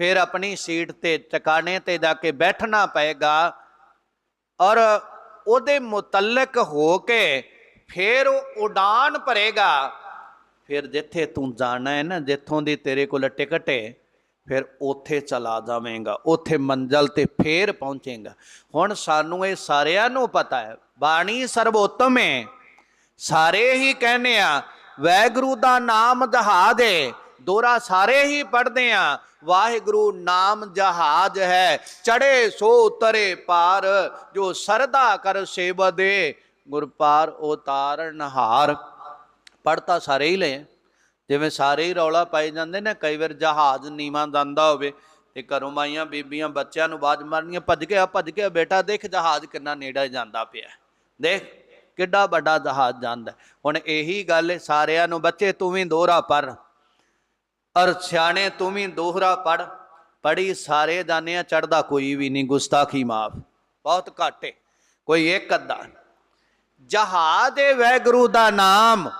ਫਿਰ ਆਪਣੀ ਸੀਟ ਤੇ ਟਿਕਾਣੇ ਤੇ ਜਾ ਕੇ ਬੈਠਣਾ ਪਏਗਾ ਔਰ ਉਹਦੇ ਮੁਤਲਕ ਹੋ ਕੇ ਫਿਰ ਉਹ ਉਡਾਨ ਭਰੇਗਾ। ਫਿਰ ਜਿੱਥੇ ਤੂੰ ਜਾਣਾ ਹੈ ਨਾ, ਜਿੱਥੋਂ ਦੀ ਤੇਰੇ ਕੋਲ ਟਿਕਟ ਹੈ ਫਿਰ ਉੱਥੇ ਚਲਾ ਜਾਵੇਂਗਾ, ਉੱਥੇ ਮੰਜ਼ਲ ਤੇ ਫੇਰ ਪਹੁੰਚੇਗਾ। ਹੁਣ ਸਾਨੂੰ ਇਹ ਸਾਰਿਆਂ ਨੂੰ ਪਤਾ ਹੈ, ਬਾਣੀ ਸਰਬੋਤਮ ਹੈ ਸਾਰੇ ਹੀ ਕਹਿੰਦੇ ਆ, ਵੈਗੁਰੂ ਦਾ ਨਾਮ ਦਹਾ ਦੇ। ਦੋਰਾ ਸਾਰੇ ਹੀ ਪੜ੍ਹਦੇ ਆ ਵਾਹਿਗੁਰੂ ਨਾਮ ਜਹਾਜ਼ ਹੈ। ਚੜੇ ਸੋ ਉਤਰੇ ਪਾਰ, ਜੋ ਸਰਦਾ ਕਰ ਸੇਵਾ ਦੇ ਗੁਰਪਾਰ ਉਤਾਰਨ ਹਾਰ। ਪੜ੍ਹਤਾ ਸਾਰੇ ਹੀ ਲਏ ਜਿਵੇਂ ਸਾਰੇ ਹੀ ਰੌਲਾ ਪਾਈ ਜਾਂਦੇ ਨੇ, ਕਈ ਵਾਰ ਜਹਾਜ਼ ਨੀਵਾਂ ਜਾਂਦਾ ਹੋਵੇ ਤੇ ਘਰੋਂ ਮਾਈਆਂ ਬੀਬੀਆਂ ਬੱਚਿਆਂ ਨੂੰ ਬਾਜ ਮਾਰਨੀਆਂ, ਭੱਜ ਕੇ ਆ ਭੱਜ ਗਿਆ, ਬੇਟਾ ਦੇਖ ਜਹਾਜ਼ ਕਿੰਨਾ ਨੇੜੇ ਜਾਂਦਾ ਪਿਆ। ਦੇਖ ਕਿੱਡਾ ਵੱਡਾ ਜਹਾਜ਼ ਜਾਂਦਾ। ਹੁਣ ਇਹੀ ਗੱਲ ਸਾਰਿਆਂ ਨੂੰ, ਬੱਚੇ ਤੂੰ ਵੀ ਦੋਹਰਾ ਪੜ ਔਰ ਸਿਆਣੇ ਤੂੰ ਵੀ ਦੋਹਰਾ ਪੜ ਪੜੀ ਸਾਰੇ ਜਾਣੇ ਚੜਦਾ ਕੋਈ ਵੀ ਨਹੀਂ, ਗੁਸਤਾਖੀ ਮਾਫ, ਬਹੁਤ ਘੱਟ ਕੋਈ ਇੱਕ ਅੱਧਾ ਜਹਾਜ਼ ਏ ਵੈਗੁਰੂ ਦਾ ਨਾਮ,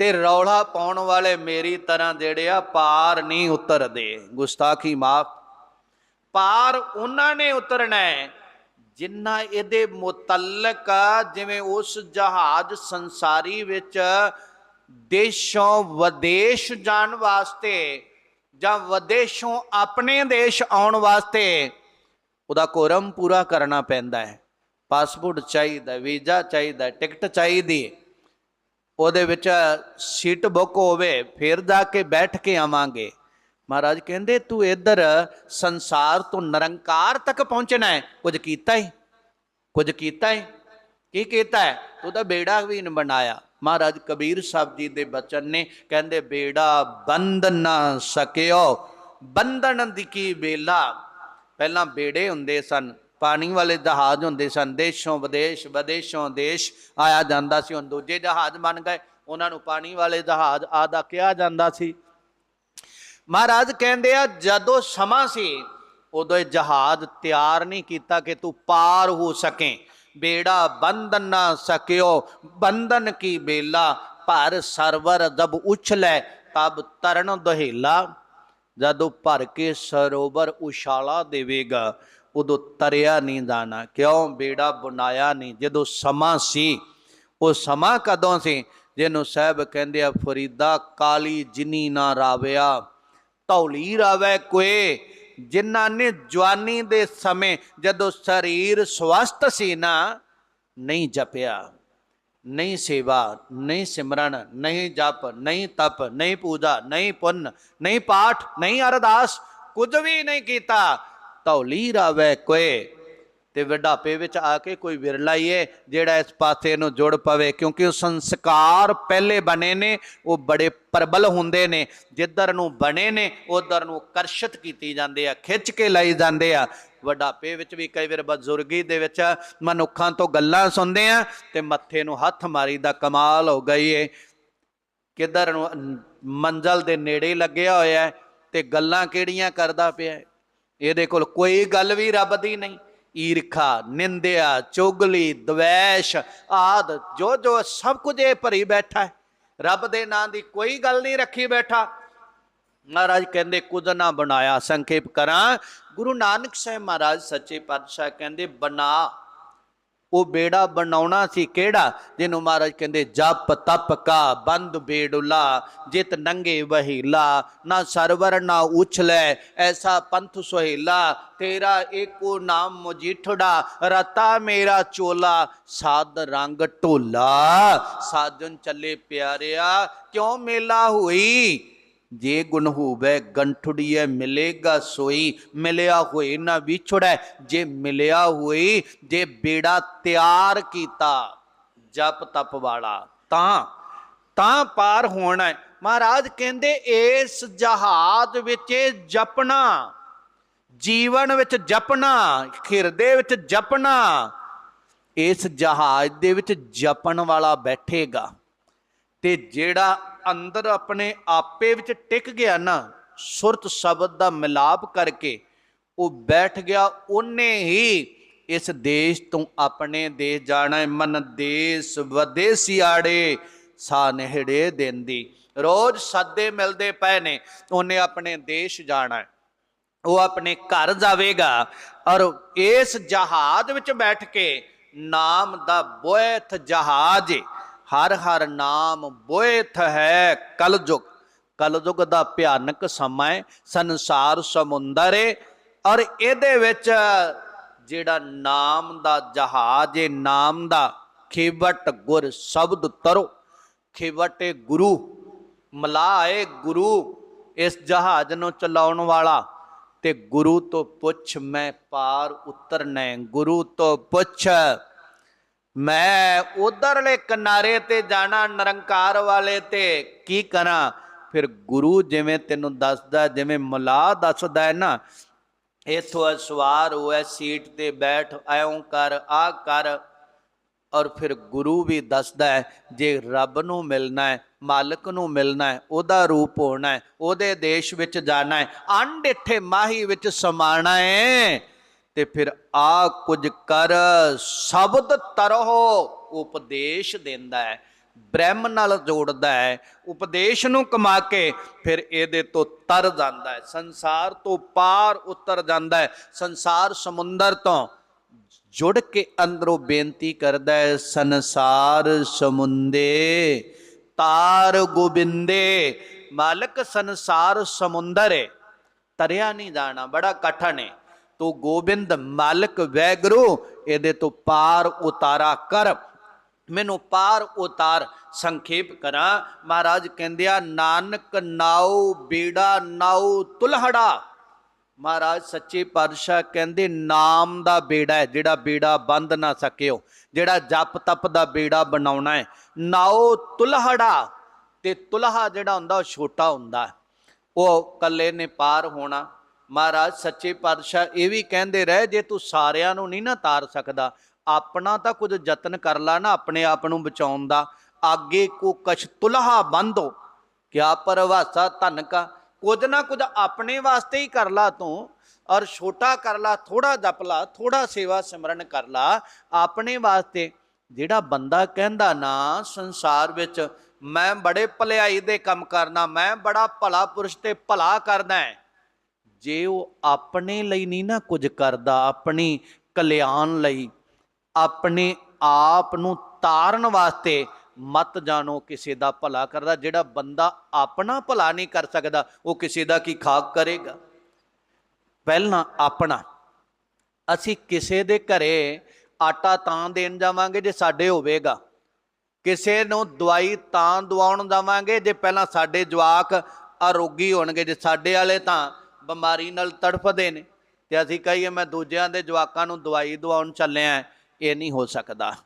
ਤੇ ਰੌਲਾ ਪਾਉਣ ਵਾਲੇ ਮੇਰੀ ਤਰ੍ਹਾਂ ਜਿਹੜੇ ਆ ਪਾਰ ਨਹੀਂ ਉਤਰਦੇ, ਗੁਸਤਾਖੀ ਮਾਫ। ਪਾਰ ਉਹਨਾਂ ਨੇ ਉਤਰਨਾ ਹੈ ਜਿੰਨਾ ਇਹਦੇ ਮੁਤਲਕ ਜਿਵੇਂ ਉਸ ਜਹਾਜ਼ ਸੰਸਾਰੀ ਵਿੱਚ ਦੇਸ਼ੋਂ ਵਿਦੇਸ਼ ਜਾਣ ਵਾਸਤੇ ਜਾਂ ਵਿਦੇਸ਼ੋਂ ਆਪਣੇ ਦੇਸ਼ ਆਉਣ ਵਾਸਤੇ ਉਹਦਾ ਕੋਰਮ ਪੂਰਾ ਕਰਨਾ ਪੈਂਦਾ ਹੈ। ਪਾਸਪੋਰਟ ਚਾਹੀਦਾ ਵੀਜ਼ਾ ਚਾਹੀਦਾ ਟਿਕਟ ਚਾਹੀਦੀ ਉਹਦੇ ਵਿੱਚ ਸੀਟ ਬੁੱਕ ਹੋਵੇ, ਫਿਰ ਜਾ ਕੇ ਬੈਠ ਕੇ ਆਵਾਂਗੇ। ਮਹਾਰਾਜ ਕਹਿੰਦੇ, ਤੂੰ ਇੱਧਰ ਸੰਸਾਰ ਤੋਂ ਨਿਰੰਕਾਰ ਤੱਕ ਪਹੁੰਚਣਾ ਹੈ। ਕੁਝ ਕੀਤਾ ਹੀ ਕੁਝ ਕੀਤਾ ਹੀ ਕੀ ਕੀਤਾ ਹੈ? ਤੂੰ ਤਾਂ ਬੇੜਾ ਵੀ ਨਹੀਂ ਬਣਾਇਆ। ਮਹਾਰਾਜ ਕਬੀਰ ਸਾਹਿਬ ਜੀ ਦੇ ਬਚਨ ਨੇ ਕਹਿੰਦੇ, ਬੇੜਾ ਬੰਦ ਨਾ ਸਕਿਓ, ਬੰਧਨ ਦੀ ਕੀ ਬੇਲਾ ਪਹਿਲਾਂ ਬੇੜੇ ਹੁੰਦੇ ਸਨ, ਪਾਣੀ ਵਾਲੇ ਜਹਾਜ਼ ਹੁੰਦੇ ਸਨ, ਦੇਸ਼ੋਂ ਵਿਦੇਸ਼, ਵਿਦੇਸ਼ੋਂ ਦੇਸ਼ ਆਇਆ ਜਾਂਦਾ ਸੀ, ਹੁਣ ਦੂਜੇ ਜਹਾਜ਼ ਬਣ ਗਏ, ਉਹਨਾਂ ਨੂੰ ਪਾਣੀ ਵਾਲੇ ਜਹਾਜ਼ ਆਦਾ ਕਿਹਾ ਜਾਂਦਾ ਸੀ। ਮਹਾਰਾਜ ਕਹਿੰਦੇ ਆ, ਜਦੋਂ ਸਮਾਂ ਸੀ, ਉਦੋਂ ਇਹ ਜਹਾਜ਼ ਤਿਆਰ ਨਹੀਂ ਕੀਤਾ ਕਿ ਤੂੰ ਪਾਰ ਹੋ ਸਕੇ। ਬੇੜਾ ਬੰਧਨ ਨਾ ਸਕਿਓ। ਬੰਧਨ ਕੀ ਬੇਲਾ? ਭਰ ਸਰਵਰ ਜਬ ਉਛਲੇ ਤਬ ਤਰਨ ਦਹੇਲਾ। ਜਦੋਂ ਭਰ ਕੇ ਸਰੋਵਰ ਉਛਾਲਾ ਦੇਵੇਗਾ, ਉਦੋਂ ਤਰਿਆ ਨਹੀਂ ਜਾਣਾ। ਕਿਉਂ? ਬੇੜਾ ਬੁਨਾਇਆ ਨਹੀਂ ਜਦੋਂ ਸਮਾਂ ਸੀ, ਉਹ ਸਮਾਂ ਕਦੋਂ ਸੀ? ਜਿਹਨੂੰ ਸਾਹਿਬ ਕਹਿੰਦੇ ਆ, ਫਰੀਦਾ ਕਾਲੀ ਜਿਨੀ ਨਾ ਰਾਵਿਆ, ਧੌਲੀ ਰਾਵੇ ਕੋਏ। ਜਿਨ੍ਹਾਂ ਨੇ ਜਵਾਨੀ ਦੇ ਸਮੇਂ ਜਦੋਂ ਸਰੀਰ ਸਵਸਥ ਸੀ ਨਾ, ਨਹੀਂ ਜਪਿਆ, ਨਹੀਂ ਸੇਵਾ, ਨਹੀਂ ਸਿਮਰਨ, ਨਹੀਂ ਜਪ, ਨਹੀਂ ਤਪ, ਨਹੀਂ ਪੂਜਾ, ਨਹੀਂ ਪੁੰਨ, ਨਹੀਂ ਪਾਠ, ਨਹੀਂ ਅਰਦਾਸ, ਕੁਝ ਵੀ ਨਹੀਂ ਕੀਤਾ ਧੌਲੀ ਰਾਵੇ ਕੋਏ ਤੇ ਵਡਾਪੇ ਵਿੱਚ ਆ ਕੇ ਕੋਈ ਵਿਰਲਾ ਹੀ ਹੈ ਜਿਹੜਾ ਇਸ ਪਾਸੇ ਨੂੰ ਜੁੜ ਪਵੇ, ਕਿਉਂਕਿ ਉਹ ਸੰਸਕਾਰ ਪਹਿਲੇ ਬਣੇ ਨੇ, ਉਹ ਬੜੇ ਪ੍ਰਬਲ ਹੁੰਦੇ ਨੇ। ਜਿੱਧਰ ਨੂੰ ਬਣੇ ਨੇ, ਉਧਰ ਨੂੰ ਆਕਰਸ਼ਿਤ ਕੀਤੀ ਜਾਂਦੇ ਆ, ਖਿੱਚ ਕੇ ਲਈ ਜਾਂਦੇ ਆ। ਵਡਾਪੇ ਵਿੱਚ ਵੀ ਕਈ ਵਾਰ ਬਜ਼ੁਰਗੀ ਦੇ ਵਿੱਚ ਮਨੁੱਖਾਂ ਤੋਂ ਗੱਲਾਂ ਸੁਣਦੇ ਆ ਤੇ ਮੱਥੇ ਨੂੰ ਹੱਥ ਮਾਰੀ ਦਾ ਕਮਾਲ ਹੋ ਗਈ ਏ। ਕਿੱਧਰ ਨੂੰ ਮੰਜ਼ਲ ਦੇ ਨੇੜੇ ਲੱਗਿਆ ਹੋਇਆ ਹੈ ਤੇ ਗੱਲਾਂ ਕਿਹੜੀਆਂ ਕਰਦਾ ਪਿਆ ਇਹਦੇ ਕੋਲ ਕੋਈ ਗੱਲ ਵੀ ਰੱਬ ਦੀ ਨਹੀਂ। ਈਰਖਾ, ਨਿੰਦਿਆ, ਚੁਗਲੀ, ਦਵੈਸ਼ ਆਦ। ਜੋ ਜੋ ਸਭ ਕੁਝ ਇਹ ਭਰੀ ਬੈਠਾ ਹੈ, ਰੱਬ ਦੇ ਨਾਂ ਦੀ ਕੋਈ ਗੱਲ ਨਹੀਂ ਰੱਖੀ ਬੈਠਾ। ਮਹਾਰਾਜ ਕਹਿੰਦੇ, ਕੁਝ ਨਾ ਬਣਾਇਆ, ਸੰਖੇਪ ਕਰਾਂ। ਗੁਰੂ ਨਾਨਕ ਸਾਹਿਬ ਮਹਾਰਾਜ ਸੱਚੇ ਪਾਤਸ਼ਾਹ ਕਹਿੰਦੇ, ਬਣਾ। ਉਹ ਬੇੜਾ ਬਣਾਉਣਾ ਸੀ ਕਿਹੜਾ? ਜਿਹਨੂੰ ਮਹਾਰਾਜ ਕਹਿੰਦੇ, ਜਪ ਤਪ ਕਾ ਬੰਦ ਬੇੜੁਲਾ, ਜਿਤ ਨੰਗੇ ਵਹੀਲਾ, ਨਾ ਸਰਵਰ ਨਾ ਉਛਲੇ, ਐਸਾ ਪੰਥ ਸੁਹੇਲਾ, ਤੇਰਾ ਏਕੋ ਨਾਮ ਮੁਜੀਠੜਾ, ਰਤਾ ਮੇਰਾ ਚੋਲਾ, ਸਾਧ ਰੰਗ ਢੋਲਾ। ਸਾਜਨ ਚੱਲੇ ਪਿਆਰਿਆ, ਕਿਉਂ ਮੇਲਾ ਹੋਈ? ਜੇ ਗੁਣ ਹੋਵੇ ਗੰਠੜੀਏ ਮਿਲੇਗਾ ਸੋਈ। ਮਿਲਿਆ ਹੋਏ ਨਾ ਵਿਛੜੈ, ਜੇ ਮਿਲਿਆ ਹੋਈ ਜੇ ਬੇੜਾ ਤਿਆਰ ਕੀਤਾ, ਜਪ ਤਪ ਵਾਲਾ। ਤਾਂ ਤਾਂ ਪਾਰ ਹੋਣਾ। ਮਹਾਰਾਜ ਕਹਿੰਦੇ, ਇਸ ਜਹਾਜ਼ ਵਿੱਚ ਜਪਣਾ, ਜੀਵਨ ਵਿੱਚ ਜਪਣਾ, ਹਿਰਦੇ ਵਿੱਚ ਜਪਣਾ, ਇਸ ਜਹਾਜ਼ ਦੇ ਵਿੱਚ ਜਪਣ ਵਾਲਾ ਬੈਠੇਗਾ। ਤੇ ਜਿਹੜਾ ਅੰਦਰ ਆਪਣੇ ਆਪੇ ਵਿੱਚ ਟਿਕ ਗਿਆ ਨਾ, ਸੁਰਤ ਸ਼ਬਦ ਦਾ ਮਿਲਾਪ ਕਰਕੇ ਉਹ ਬੈਠ ਗਿਆ, ਉਹਨੇ ਹੀ ਇਸ ਦੇਸ਼ ਤੋਂ ਆਪਣੇ ਦੇਸ਼ ਜਾਣਾ ਮਨ ਦੇਸ਼ ਵਿਦੇਸਿਆੜੇ ਸਾ ਨਹਿੜੇ ਦਿੰਦੀ। ਰੋਜ਼ ਸੱਦੇ ਮਿਲਦੇ ਪਏ ਨੇ, ਉਹਨੇ ਆਪਣੇ ਦੇਸ਼ ਜਾਣਾ ਹੈ। ਉਹ ਆਪਣੇ ਘਰ ਜਾਵੇਗਾ ਔਰ ਇਸ ਜਹਾਜ਼ ਵਿੱਚ ਬੈਠ ਕੇ ਨਾਮ ਦਾ ਬੋਇਥ ਜਹਾਜ਼ ਹਰ ਹਰ ਨਾਮ ਬੋਇਥ ਹੈ ਕਲਯੁਗ ਕਲਯੁਗ ਦਾ ਭਿਆਨਕ ਸਮਾਂ ਹੈ, ਸੰਸਾਰ ਸਮੁੰਦਰ ਏ, ਔਰ ਇਹਦੇ ਵਿੱਚ ਜਿਹੜਾ ਨਾਮ ਦਾ ਜਹਾਜ਼ ਏ, ਨਾਮ ਦਾ ਖੇਵਟ ਗੁਰ ਸ਼ਬਦ ਤਰੋ ਖੇਵਟੇ ਗੁਰੂ ਮਲਾਏ ਗੁਰੂ, ਇਸ ਜਹਾਜ਼ ਨੂੰ ਚਲਾਉਣ ਵਾਲਾ ਤੇ ਗੁਰੂ ਤੋਂ ਪੁੱਛ ਮੈਂ ਪਾਰ ਉਤਰਨਾ ਹੈ। ਗੁਰੂ ਤੋਂ ਪੁੱਛ ਮੈਂ ਉਧਰਲੇ ਕਿਨਾਰੇ ਤੇ ਜਾਣਾ, ਨਿਰੰਕਾਰ ਵਾਲੇ ਤੇ ਕੀ ਕਰਾਂ? ਫਿਰ ਗੁਰੂ ਜਿਵੇਂ ਤੈਨੂੰ ਦੱਸਦਾ, ਜਿਵੇਂ ਮਲਾ ਦੱਸਦਾ ਹੈ ਨਾ, ਇਥੋਂ ਸਵਾਰ ਹੋਇਆ, ਸੀਟ ਤੇ ਬੈਠ ਐਉਂ ਕਰ, ਆ ਕਰ। ਔਰ ਫਿਰ ਗੁਰੂ ਵੀ ਦੱਸਦਾ ਹੈ, ਜੇ ਰੱਬ ਨੂੰ ਮਿਲਣਾ ਹੈ, ਮਾਲਕ ਨੂੰ ਮਿਲਣਾ ਹੈ, ਉਹਦਾ ਰੂਪ ਹੋਣਾ ਹੈ, ਉਹਦੇ ਦੇਸ਼ ਵਿੱਚ ਜਾਣਾ ਹੈ ਅਣਡਿੱਠੇ ਮਾਹੀ ਵਿੱਚ ਸਮਾਣਾ ਹੈ। ਤੇ ਫਿਰ ਆ ਕੁਝ ਕਰ, ਸ਼ਬਦ ਤਰੋ ਉਪਦੇਸ਼ ਦਿੰਦਾ ਹੈ, ਬ੍ਰਹਮ ਨਾਲ ਜੋੜਦਾ ਹੈ, ਉਪਦੇਸ਼ ਨੂੰ ਕਮਾ ਕੇ ਫਿਰ ਇਹਦੇ ਤੋਂ ਤਰ ਜਾਂਦਾ ਹੈ, ਸੰਸਾਰ ਤੋਂ ਪਾਰ ਉਤਰ ਜਾਂਦਾ ਹੈ, ਸੰਸਾਰ ਸਮੁੰਦਰ ਤੋਂ ਜੁੜ ਕੇ ਅੰਦਰੋਂ ਬੇਨਤੀ ਕਰਦਾ ਹੈ, ਸੰਸਾਰ ਸਮੁੰਦੇ, ਤਾਰ ਗੋਬਿੰਦੇ, ਮਾਲਕ ਸੰਸਾਰ ਸਮੁੰਦਰ ਹੈ ਤਰਿਆ ਨਹੀਂ ਜਾਣਾ, ਬੜਾ ਕਠਨ ਹੈ ਤੂੰ ਗੋਬਿੰਦ ਮਾਲਕ ਵੈਗਰੂ ਇਹਦੇ ਤੋਂ ਪਾਰ ਉਤਾਰਾ ਕਰ। ਮੈਨੂੰ ਪਾਰ ਉਤਾਰ ਸੰਖੇਪ ਕਰਾਂ। ਮਹਾਰਾਜ ਕਹਿੰਦੇ ਆ, ਨਾਨਕ ਨਾਉ, ਬੇੜਾ ਨਾਉ, ਤੁਲਹੜਾ। ਮਹਾਰਾਜ ਸੱਚੇ ਪਾਤਸ਼ਾਹ ਕਹਿੰਦੇ, ਨਾਮ ਦਾ ਬੇੜਾ ਹੈ, ਜਿਹੜਾ ਬੇੜਾ ਬੰਦ ਨਾ ਸਕਿਓ, ਜਿਹੜਾ ਜਪ ਤਪ ਦਾ ਬੇੜਾ ਬਣਾਉਣਾ ਹੈ। ਨਾਉ ਤੁਲਹੜਾ, ਤੇ ਤੁਲਹਾ ਜਿਹੜਾ ਹੁੰਦਾ, ਉਹ ਛੋਟਾ ਹੁੰਦਾ। ਹੈ। ਉਹ ਕੱਲੇ ਨੇ ਪਾਰ ਹੋਣਾ। ਮਹਾਰਾਜ, ਸੱਚੇ ਪਾਤਸ਼ਾਹ ਇਹ ਵੀ ਕਹਿੰਦੇ ਰਹੇ, ਜੇ ਤੂੰ ਸਾਰਿਆਂ ਨੂੰ ਨਹੀਂ ਨਾ ਤਾਰ ਸਕਦਾ, ਆਪਣਾ ਤਾਂ ਕੁਝ ਯਤਨ ਕਰ ਲਾ ਨਾ, ਆਪਣੇ ਆਪ ਨੂੰ ਬਚਾਉਣ ਦਾ। ਆਗੇ ਕੋ ਕਛ ਤੁਲਹਾ ਬੰਦੋ ਕਿਆ ਪਰਵਾਸਾ ਧਨ ਕਾ। ਕੁਝ ਨਾ ਕੁਝ ਆਪਣੇ ਵਾਸਤੇ ਹੀ ਕਰ ਲਾ ਤੂੰ, ਔਰ ਛੋਟਾ ਕਰ ਲਾ ਥੋੜਾ ਜਪ ਲਾ ਥੋੜਾ ਸੇਵਾ ਸਿਮਰਨ ਕਰ ਲਾ, ਆਪਣੇ ਵਾਸਤੇ। ਜਿਹੜਾ ਬੰਦਾ ਕਹਿੰਦਾ ਨਾ, ਸੰਸਾਰ ਵਿੱਚ ਮੈਂ ਬੜੇ ਭਲਾਈ ਦੇ ਕੰਮ ਕਰਨਾ, ਮੈਂ ਬੜਾ ਭਲਾ ਪੁਰਸ਼ ਤੇ ਭਲਾ ਕਰਦਾ ਹੈ ਜੇ ਉਹ ਆਪਣੇ ਲਈ ਨਹੀਂ ਨਾ ਕੁਝ ਕਰਦਾ, ਆਪਣੀ ਕਲਿਆਣ ਲਈ, ਆਪਣੇ ਆਪ ਨੂੰ ਤਾਰਨ ਵਾਸਤੇ ਮਤ ਜਾਣੋ ਕਿਸੇ ਦਾ ਭਲਾ ਕਰਦਾ, ਜਿਹੜਾ ਬੰਦਾ ਆਪਣਾ ਭਲਾ ਨਹੀਂ ਕਰ ਸਕਦਾ, ਉਹ ਕਿਸੇ ਦਾ ਕੀ ਖਾਕ ਕਰੇਗਾ? ਪਹਿਲਾਂ ਆਪਣਾ। ਅਸੀਂ ਕਿਸੇ ਦੇ ਘਰੇ ਆਟਾ ਤਾਂ ਦੇਣ ਜਾਵਾਂਗੇ ਜੇ ਸਾਡੇ ਹੋਵੇਗਾ। ਕਿਸੇ ਨੂੰ ਦਵਾਈ ਤਾਂ ਦਵਾਉਣ ਜਾਵਾਂਗੇ ਜੇ ਪਹਿਲਾਂ ਸਾਡੇ ਜਵਾਕ ਅਰੋਗੀ ਹੋਣਗੇ, ਜੇ ਸਾਡੇ ਵਾਲੇ ਤਾਂ ਬਿਮਾਰੀ ਨਾਲ ਤੜਫਦੇ ਨੇ। ਤੇ ਅਸੀਂ ਕਹੀਏ, ਮੈਂ ਦੂਜਿਆਂ ਦੇ ਜਵਾਕਾਂ ਨੂੰ ਦਵਾਈ ਦਵਾਉਣ ਚੱਲਿਆ ਇਹ ਨਹੀਂ ਹੋ ਸਕਦਾ।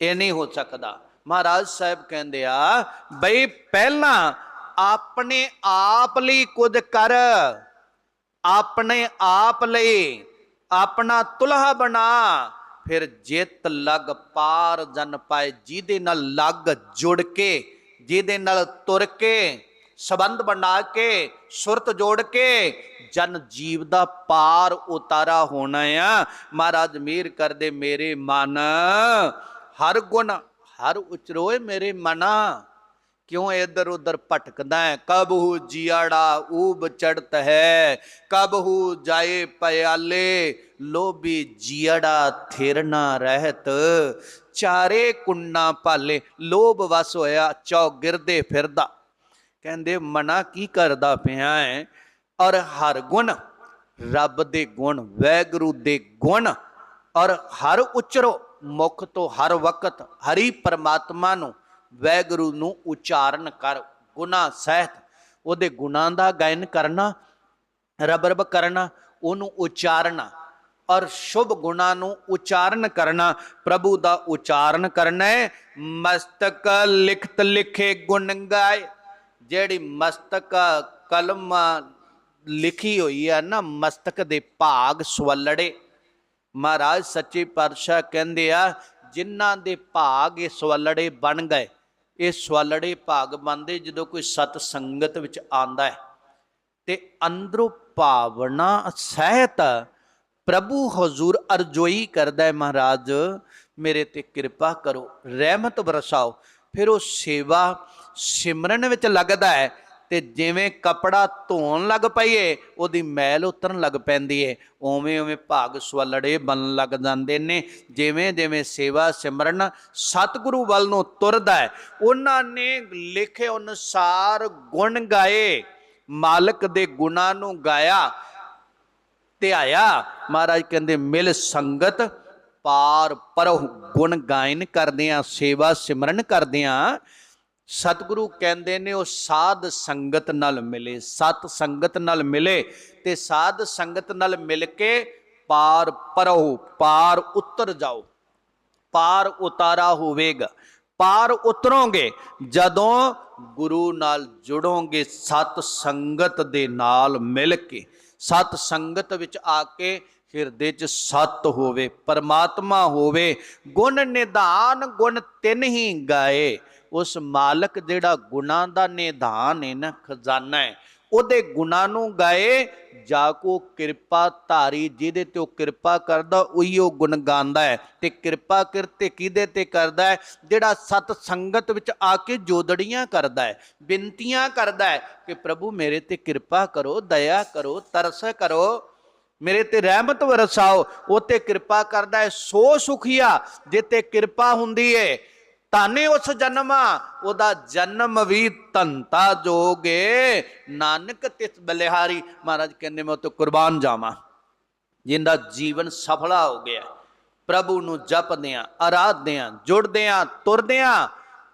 ਇਹ ਨਹੀਂ ਹੋ ਸਕਦਾ। ਮਹਾਰਾਜ ਸਾਹਿਬ ਕਹਿੰਦੇ ਆ, ਬਈ ਪਹਿਲਾਂ ਆਪਣੇ ਆਪ ਲਈ ਕੁਝ ਕਰ। ਆਪਣੇ ਆਪ ਲਈ ਆਪਣਾ ਤੁਲਹਾ ਬਣਾ। ਫਿਰ ਜਿੱਤ ਲਗ ਪਾਰ ਜਨ ਪਾਏ, ਜਿਹਦੇ ਨਾਲ ਲੱਗ ਜੁੜ ਕੇ, ਜਿਹਦੇ ਨਾਲ ਤੁਰ ਕੇ ਸਬੰਧ ਬਣਾ ਕੇ, ਸੁਰਤ ਜੋੜ ਕੇ ਜਨ ਜੀਵ ਦਾ ਪਾਰ ਉਤਾਰਾ ਹੋਣਾ ਆ। ਮਹਾਰਾਜ ਮੀਰ ਕਰਦੇ ਮੇਰੇ ਮਨ। ਹਰ ਗੁਣ, ਹਰ ਉਚਰੋਏ ਮੇਰੇ ਮਨਾ। ਕਿਉਂ ਇਧਰ ਉਧਰ ਭਟਕਦਾ ਹੈ ਕਬ ਹੂ ਜਿਆੜਾ ਊਬ ਚੜਤ ਹੈ। ਕਬ ਜਾਏ ਪਿਆਲੇ ਲੋਭੀ ਜਿਆੜਾ ਥਿਰਨਾ ਰਹਿਤ। ਚਾਰੇ ਕੁੰਨਾ ਪਾਲੇ ਲੋਭ ਵਸ ਹੋਇਆ, ਚੌ ਗਿਰਦੇ ਫਿਰਦਾ। ਕਹਿੰਦੇ, ਮਨਾ ਕੀ ਕਰਦਾ ਪਿਆ ਹੈ? ਔਰ ਹਰ ਗੁਣ ਰੱਬ ਦੇ ਗੁਣ, ਵੈਗੁਰੂ ਦੇ ਗੁਣ, ਔਰ ਹਰ ਉਚਰੋ ਮੁਖ ਤੋਂ ਹਰ ਵਕਤ ਹਰੀ ਪਰਮਾਤਮਾ ਨੂੰ ਵੈਗੁਰੂ ਨੂੰ ਉਚਾਰਨ ਕਰ ਗੁਨਾ ਸਹਿਤ ਉਹਦੇ ਗੁਣਾਂ ਦਾ ਗਾਇਨ ਕਰਨਾ, ਰਬਰਬ ਕਰਨਾ, ਉਹਨੂੰ ਉਚਾਰਨਾ, ਔਰ ਸ਼ੁਭ ਗੁਣਾਂ ਨੂੰ ਉਚਾਰਨ ਕਰਨਾ, ਪ੍ਰਭੂ ਦਾ ਉਚਾਰਨ ਕਰਨਾ ਹੈ। ਮਸਤਕ ਲਿਖਤ ਲਿਖੇ ਗੁਣ ਗਾਏ। ਜਿਹੜੀ ਮਸਤਕ ਕਲਮ ਲਿਖੀ ਹੋਈ ਹੈ ਨਾ, ਮਸਤਕ ਦੇ ਭਾਗ ਸਵਲੜੇ। ਮਹਾਰਾਜ ਸੱਚੇ ਪਾਤਸ਼ਾਹ ਕਹਿੰਦੇ ਆ, ਜਿਨ੍ਹਾਂ ਦੇ ਭਾਗ ਇਹ ਸਵਲੜੇ ਬਣ ਗਏ, ਇਹ ਸਵਲੜੇ ਭਾਗ ਬਣਦੇ ਜਦੋਂ ਕੋਈ ਸਤ ਸੰਗਤ ਵਿੱਚ ਆਂਦਾ ਹੈ। ਤੇ ਅੰਦਰੋਂ ਭਾਵਨਾ, ਸਹਿਤ ਪ੍ਰਭੂ ਹਜ਼ੂਰ ਅਰਜ਼ੋਈ ਕਰਦਾ ਹੈ ਮਹਾਰਾਜ, ਮੇਰੇ ਤੇ ਕਿਰਪਾ ਕਰੋ, ਰਹਿਮਤ ਬਰਸਾਓ। ਫਿਰ ਉਹ ਸੇਵਾ ਸਿਮਰਨ ਵਿੱਚ ਲੱਗਦਾ ਹੈ ਤੇ ਜਿਵੇਂ ਕਪੜਾ ਧੋਣ ਲੱਗ ਪਈਏ, ਉਹਦੀ ਮੈਲ ਉਤਰਨ ਲੱਗ ਪੈਂਦੀ ਏ। ਓਵੇਂ ਓਵੇਂ ਭਾਗ ਸਵਲੜੇ ਬਣਨ ਲੱਗ ਜਾਂਦੇ ਨੇ। ਜਿਵੇਂ ਜਿਵੇਂ ਸੇਵਾ ਸਿਮਰਨ ਸਤਿਗੁਰੂ ਵੱਲ ਨੂੰ ਤੁਰਦਾ ਹੈ, ਉਹਨਾਂ ਨੇ ਲਿਖੇ ਅਨੁਸਾਰ ਗੁਣ ਗਾਏ। ਮਾਲਕ ਦੇ ਗੁਣਾਂ ਨੂੰ ਗਾਇਆ, ਧਿਆਇਆ। ਮਹਾਰਾਜ ਕਹਿੰਦੇ, ਮਿਲ ਸੰਗਤ, ਪਾਰ ਪਰਹੁ ਗੁਣ ਗਾਇਨ ਕਰਦਿਆਂ, ਸੇਵਾ ਸਿਮਰਨ ਕਰਦਿਆਂ ਸਤਿਗੁਰੂ ਕਹਿੰਦੇ ਨੇ ਉਹ ਸਾਧ ਸੰਗਤ ਨਾਲ ਮਿਲੇ, ਸਤ ਸੰਗਤ ਨਾਲ ਮਿਲੇ ਤੇ ਸਾਧ ਸੰਗਤ ਨਾਲ ਮਿਲ ਕੇ ਪਾਰ ਪਰਹੁ, ਪਾਰ ਉਤਰ ਜਾਓ। ਪਾਰ ਉਤਾਰਾ ਹੋਵੇਗਾ। ਪਾਰ ਉਤਰੋਗੇ, ਜਦੋਂ ਗੁਰੂ ਨਾਲ ਜੁੜੋਗੇ ਸਤ ਸੰਗਤ ਦੇ ਨਾਲ ਮਿਲ ਕੇ। ਸਤ ਸੰਗਤ ਵਿੱਚ ਆ ਕੇ ਹਿਰਦੇ 'ਚ ਸਤ ਹੋਵੇ, ਪਰਮਾਤਮਾ ਹੋਵੇ, ਗੁਣ ਨਿਧਾਨ ਗੁਣ ਤਿੰਨ ਹੀ ਗਾਏ। ਉਸ ਮਾਲਕ ਜਿਹੜਾ ਗੁਣਾਂ ਦਾ ਨਿਧਾਨ ਹੈ ਨਾ, ਖਜ਼ਾਨਾ ਹੈ, ਉਹਦੇ ਗੁਣਾਂ ਨੂੰ ਗਾਏ, ਜਾ ਕੋ ਕਿਰਪਾ ਧਾਰੀ ਜਿਹਦੇ ਤੇ ਉਹ ਕਿਰਪਾ ਕਰਦਾ, ਉਹੀ ਉਹ ਗੁਣ ਗਾਉਂਦਾ ਹੈ ਤੇ ਕਿਰਪਾ ਕਰਤੇ ਕਿਹਦੇ ਤੇ ਕਰਦਾ ਹੈ? ਜਿਹੜਾ ਸਤ ਸੰਗਤ ਵਿੱਚ ਆ ਕੇ ਜੋਦੜੀਆਂ ਕਰਦਾ ਹੈ, ਬੇਨਤੀਆਂ ਕਰਦਾ ਹੈ ਕਿ ਪ੍ਰਭੂ ਮੇਰੇ ਤੇ ਕਿਰਪਾ ਕਰੋ, ਦਇਆ ਕਰੋ, ਤਰਸ ਕਰੋ, ਮੇਰੇ ਤੇ ਰਹਿਮਤ ਵਰਸਾਓ, ਉਹ ਤੇ ਕਿਰਪਾ ਕਰਦਾ ਹੈ, ਸੋ ਸੁਖੀਆ ਜਿੱਤੇ ਕਿਰਪਾ ਹੁੰਦੀ ਏ ਤਾਨੇ ਉਸ ਜਨਮ, ਉਹਦਾ ਜਨਮ ਵੀ ਧੰਤਾ ਜੋਗੇ। ਨਾਨਕ ਤਿਸ ਬਲਿਹਾਰੀ, ਮਹਾਰਾਜ ਕਹਿੰਦੇ, ਮੈਂ ਉਹ ਕੁਰਬਾਨ ਜਾਵਾਂ। ਜਿੰਦਾ ਜੀਵਨ ਸਫਲਾ ਹੋ ਗਿਆ। ਪ੍ਰਭੂ ਨੂੰ ਜਪਦਿਆਂ ਆਰਾਧਦਿਆਂ ਜੁੜਦਿਆਂ ਤੁਰਦਿਆਂ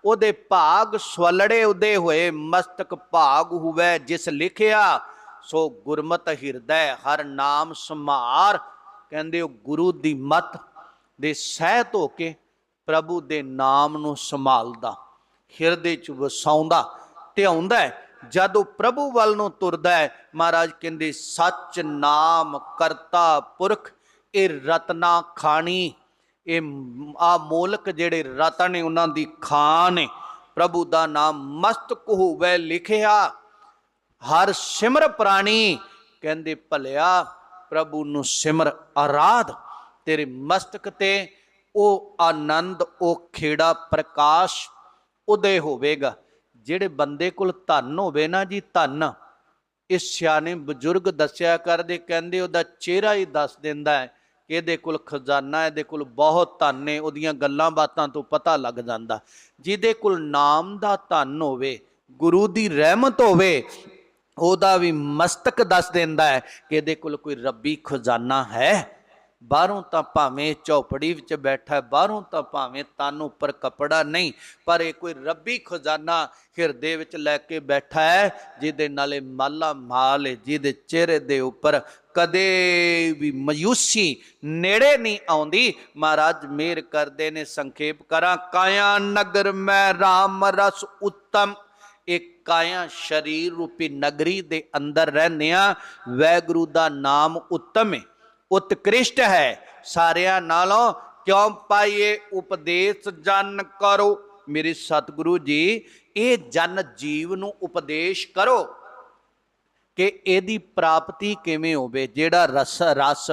ਉਹਦੇ ਭਾਗ ਸਵਲੜੇ ਉਦੇ ਹੋਏ, ਮਸਤਕ ਭਾਗ ਹੋਵੇ, ਜਿਸ ਲਿਖਿਆ, ਸੋ ਗੁਰਮਤਿ ਹਿਰਦੈ, ਹਰ ਨਾਮ ਸਮਾਰ ਕਹਿੰਦੇ, ਉਹ ਗੁਰੂ ਦੀ ਮਤ ਦੇ ਸਹਿਤ ਹੋ ਕੇ ਪ੍ਰਭੂ ਦੇ ਨਾਮ ਨੂੰ ਸੰਭਾਲਦਾ, ਹਿਰਦੇ ਚ ਵਸਾਉਂਦਾ, ਧਿਆਉਂਦਾ ਹੈ। ਉਹ ਪ੍ਰਭੂ ਵੱਲ ਨੂੰ ਤੁਰਦਾ ਹੈ, ਮਹਾਰਾਜ ਕਹਿੰਦੇ, ਸੱਚ ਨਾਮ ਕਰਤਾ ਪੁਰਖ, ਇਹ ਰਤਨਾ ਖਾਣੀ। ਇਹ ਆ ਮੋਲਕ ਜਿਹੜੇ ਰਤਨ ਨੇ, ਉਹਨਾਂ ਦੀ ਖਾਨ ਹੈ ਪ੍ਰਭੂ ਦਾ ਨਾਮ ਮਸਤਕ ਹੋਵੇ ਲਿਖਿਆ। ਹਰ ਸਿਮਰ ਪ੍ਰਾਣੀ ਕਹਿੰਦੇ, ਭਲਿਆ, ਪ੍ਰਭੂ ਨੂੰ ਸਿਮਰ ਆਰਾਧ, ਤੇਰੇ ਮਸਤਕ ਤੇ ਉਹ ਆਨੰਦ, ਉਹ ਖੇੜਾ ਪ੍ਰਕਾਸ਼ ਉਦੇ ਹੋਵੇਗਾ। ਜਿਹੜੇ ਬੰਦੇ ਕੋਲ ਧਨ ਹੋਵੇ ਨਾ ਜੀ, ਧਨ ਇਸ ਸਿਆਣੇ ਬਜ਼ੁਰਗ ਦੱਸਿਆ ਕਰਦੇ, ਕਹਿੰਦੇ ਉਹਦਾ ਚਿਹਰਾ ਹੀ ਦੱਸ ਦਿੰਦਾ ਹੈ ਕਿ ਇਹਦੇ ਕੋਲ ਖਜ਼ਾਨਾ, ਇਹਦੇ ਕੋਲ ਬਹੁਤ ਧਨ ਨੇ, ਉਹਦੀਆਂ ਗੱਲਾਂ ਬਾਤਾਂ ਤੋਂ ਪਤਾ ਲੱਗ ਜਾਂਦਾ। ਜਿਹਦੇ ਕੋਲ ਨਾਮ ਦਾ ਧਨ ਹੋਵੇ, ਗੁਰੂ ਦੀ ਰਹਿਮਤ ਹੋਵੇ, ਉਹਦਾ ਵੀ ਮਸਤਕ ਦੱਸ ਦਿੰਦਾ ਹੈ ਕਿ ਇਹਦੇ ਕੋਲ ਕੋਈ ਰੱਬੀ ਖਜ਼ਾਨਾ ਹੈ। ਬਾਹਰੋਂ ਤਾਂ ਭਾਵੇਂ ਝੌਪੜੀ ਵਿੱਚ ਬੈਠਾ ਬਾਹਰੋਂ ਤਾਂ ਭਾਵੇਂ ਤਨ ਉੱਪਰ ਕਪੜਾ ਨਹੀਂ, ਪਰ ਇਹ ਕੋਈ ਰੱਬੀ ਖਜ਼ਾਨਾ ਹਿਰਦੇ ਵਿੱਚ ਲੈ ਕੇ ਬੈਠਾ ਹੈ, ਜਿਹਦੇ ਨਾਲੇ ਮਾਲਾ ਮਾਲ ਹੈ, ਜਿਹਦੇ ਚਿਹਰੇ ਦੇ ਉੱਪਰ ਕਦੇ ਵੀ ਮਯੂਸੀ ਨੇੜੇ ਨਹੀਂ ਆਉਂਦੀ। ਮਹਾਰਾਜ ਮੇਰ ਕਰਦੇ ਨੇ, ਸੰਖੇਪ ਕਰਾਂ, ਕਾਇਆ ਨਗਰ ਮੈਂ RAM ਰਸ ਉੱਤਮ। ਇੱਕ ਕਾਇਆ ਸ਼ਰੀਰ ਰੂਪੀ ਨਗਰੀ ਦੇ ਅੰਦਰ ਰਹਿੰਦਿਆਂ ਵੈਗੁਰੂ ਦਾ ਨਾਮ ਉੱਤਮ ਹੈ। ਉਤਕ੍ਰਿਸ਼ਟ ਹੈ। ਸਾਰਿਆਂ ਨਾਲੋਂ ਕਿਉਂ ਪਾਈਏ ਉਪਦੇਸ਼? ਜਨ ਕਰੋ। ਮੇਰੇ ਸਤਿਗੁਰੂ ਜੀ, ਇਹ ਜਨ ਜੀਵ ਨੂੰ ਉਪਦੇਸ਼ ਕਰੋ ਕਿ ਇਹਦੀ ਪ੍ਰਾਪਤੀ ਕਿਵੇਂ ਹੋਵੇ। ਜਿਹੜਾ ਰਸ ਰਸ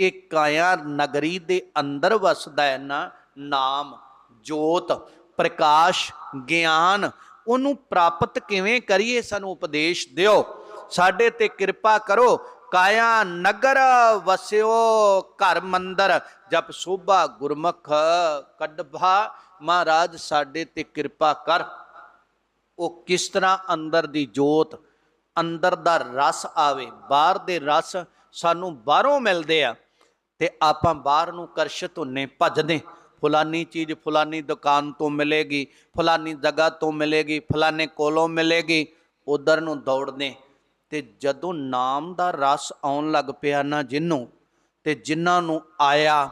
ਇਹ ਕਾਇਆ ਨਗਰੀ ਦੇ ਅੰਦਰ ਵਸਦਾ ਹੈ ਨਾ, ਨਾਮ, ਜੋਤ, ਪ੍ਰਕਾਸ਼, ਗਿਆਨ, ਉਹਨੂੰ ਪ੍ਰਾਪਤ ਕਿਵੇਂ ਕਰੀਏ ਸਾਨੂੰ ਉਪਦੇਸ਼ ਦਿਓ। ਸਾਡੇ ਤੇ ਕਿਰਪਾ ਕਰੋ ਕਾਇਆ ਨਗਰ ਵਸਿਓ ਘਰ ਮੰਦਰ, ਜਪ ਸੋਭਾ ਗੁਰਮੁਖ ਕੱਢਭਾ ਮਹਾਰਾਜ ਸਾਡੇ ਤੇ ਕਿਰਪਾ ਕਰ। ਉਹ ਕਿਸ ਤਰ੍ਹਾਂ ਅੰਦਰ ਦੀ ਜੋਤ, ਅੰਦਰ ਦਾ ਰਸ ਆਵੇ, ਬਾਹਰ ਦੇ ਰਸ ਸਾਨੂੰ ਬਾਹਰੋਂ ਮਿਲਦੇ ਆ ਤੇ ਆਪਾਂ ਬਾਹਰ ਨੂੰ ਕਰਸ਼ਤ ਹੁੰਨੇ, ਭੱਜਦੇ। ਫਲਾਨੀ ਚੀਜ਼ ਫਲਾਨੀ ਦੁਕਾਨ ਤੋਂ ਮਿਲੇਗੀ, ਫਲਾਨੀ ਜਗ੍ਹਾ ਤੋਂ ਮਿਲੇਗੀ, ਫਲਾਨੇ ਕੋਲੋਂ ਮਿਲੇਗੀ, ਉਧਰ ਨੂੰ ਦੌੜਦੇ। ਤੇ ਜਦੋਂ ਨਾਮ ਦਾ ਰਸ ਆਉਣ ਲੱਗ ਪਿਆ ਨਾ ਜਿੰਨੂੰ ਤੇ ਜਿਨ੍ਹਾਂ ਨੂੰ ਆਇਆ,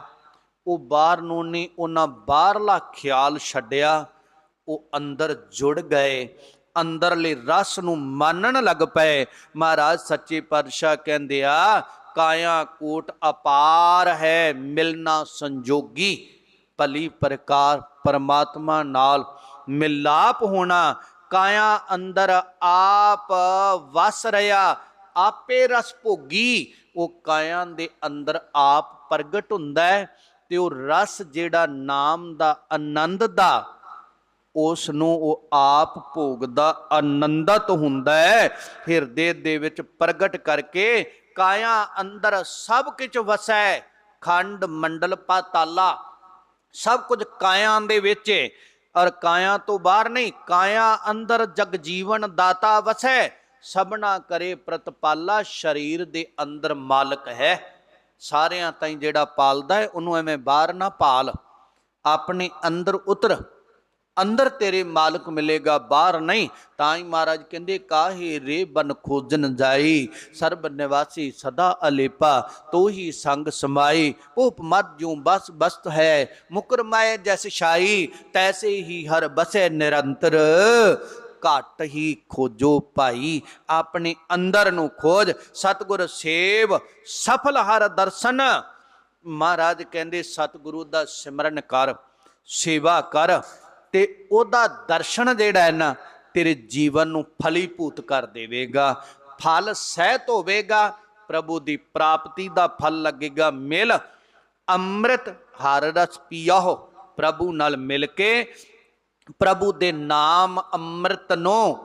ਉਹ ਬਾਹਰ ਨੂੰ ਨਹੀਂ ਉਹਨਾਂ ਬਾਹਰਲਾ ਖਿਆਲ ਛੱਡਿਆ, ਉਹ ਅੰਦਰ ਜੁੜ ਗਏ, ਅੰਦਰਲੇ ਰਸ ਨੂੰ ਮੰਨਣ ਲੱਗ ਪਏ। ਮਹਾਰਾਜ ਸੱਚੇ ਪਾਤਸ਼ਾਹ ਕਹਿੰਦੇ ਆ, ਕਾਇਆ ਕੋਟ ਅਪਾਰ ਹੈ, ਮਿਲਣਾ ਸੰਜੋਗੀ। ਭਲੀ ਪ੍ਰਕਾਰ ਪਰਮਾਤਮਾ ਨਾਲ ਮਿਲਾਪ ਹੋਣਾ ਕਾਇਆ ਅੰਦਰ ਆਪ ਵਸ ਰਿਆ ਆਪੇ ਰਸ ਭੋਗੀ। ਉਹ ਕਾਇਆ ਦੇ ਅੰਦਰ ਆਪ ਪ੍ਰਗਟ ਹੁੰਦਾ ਹੈ ਤੇ ਉਹ ਰਸ ਜਿਹੜਾ ਨਾਮ ਦਾ ਆਨੰਦ ਦਾ ਉਸ ਨੂੰ ਉਹ ਆਪ ਭੋਗਦਾ ਆਨੰਦਤ ਹੁੰਦਾ ਹੈ। ਹਿਰਦੇ ਦੇ ਵਿੱਚ ਪ੍ਰਗਟ ਕਰਕੇ ਕਾਇਆ ਅੰਦਰ ਸਭ ਕੁਝ ਵਸੈ, ਖੰਡ, ਮੰਡਲ, ਪਾਤਾਲਾ, ਸਭ ਕੁਝ ਕਾਇਆ ਦੇ ਵਿੱਚ ਔਰ ਕਾਇਆ ਤੋਂ ਬਾਹਰ ਨਹੀਂ, ਕਾਇਆ ਅੰਦਰ ਜਗ ਜੀਵਨ ਦਾਤਾ ਵਸੈ, ਸਭਨਾ ਕਰੇ ਪ੍ਰਤਪਾਲਾ, ਸਰੀਰ ਦੇ ਅੰਦਰ ਮਾਲਕ ਹੈ। ਸਾਰਿਆਂ ਤਾਈਂ ਜਿਹੜਾ ਪਾਲਦਾ ਹੈ, ਉਹਨੂੰ ਐਵੇਂ ਬਾਹਰ ਨਾ ਪਾਲ, ਆਪਣੇ ਅੰਦਰ ਉਤਰ। ਅੰਦਰ ਤੇਰੇ ਮਾਲਕ ਮਿਲੇਗਾ, ਬਾਹਰ ਨਹੀਂ। ਤਾਂ ਹੀ ਮਹਾਰਾਜ ਕਹਿੰਦੇ, ਕਾਹੇ ਰੇ ਬਨ ਖੋਜਨ ਜਾਈ? ਸਰਬ ਨਿਵਾਸੀ ਸਦਾ ਅਲੇਪਾ ਤੋ ਹੀ ਸੰਗ ਸਮਾਈ। ਉਪ ਮਤ ਜੂ ਬਸ ਬਸਤ ਹੈ, ਮੁਕਰ ਮਾਏ ਜੈਸ ਛਾਈ। ਤੈਸੇ ਹੀ ਹਰ ਬਸੇ ਨਿਰੰਤਰ। ਘਟ ਹੀ ਖੋਜੋ ਭਾਈ, ਆਪਣੇ ਅੰਦਰ ਨੂੰ ਖੋਜ। ਸਤਗੁਰ ਸੇਵ, ਸਫਲ ਹਰ ਦਰਸ਼ਨ। ਮਹਾਰਾਜ ਕਹਿੰਦੇ, ਸਤਿਗੁਰੂ ਦਾ ਸਿਮਰਨ ਕਰ, ਸੇਵਾ ਕਰ। ਤੇ ਉਹਦਾ ਦਰਸ਼ਨ ਜਿਹੜਾ ਹੈ ਨਾ, ਤੇਰੇ ਜੀਵਨ ਨੂੰ ਫਲੀਭੂਤ ਕਰ ਦੇਵੇਗਾ। ਫਲ ਸਹਿਤ ਹੋਵੇਗਾ, ਪ੍ਰਭੂ ਦੀ ਪ੍ਰਾਪਤੀ ਦਾ ਫਲ ਲੱਗੇਗਾ, ਮਿਲ ਅੰਮ੍ਰਿਤ, ਹਰ ਰਸ ਪੀਆਹੋ, ਪ੍ਰਭੂ ਨਾਲ ਮਿਲ ਕੇ ਪ੍ਰਭੂ ਦੇ ਨਾਮ ਅੰਮ੍ਰਿਤ ਨੂੰ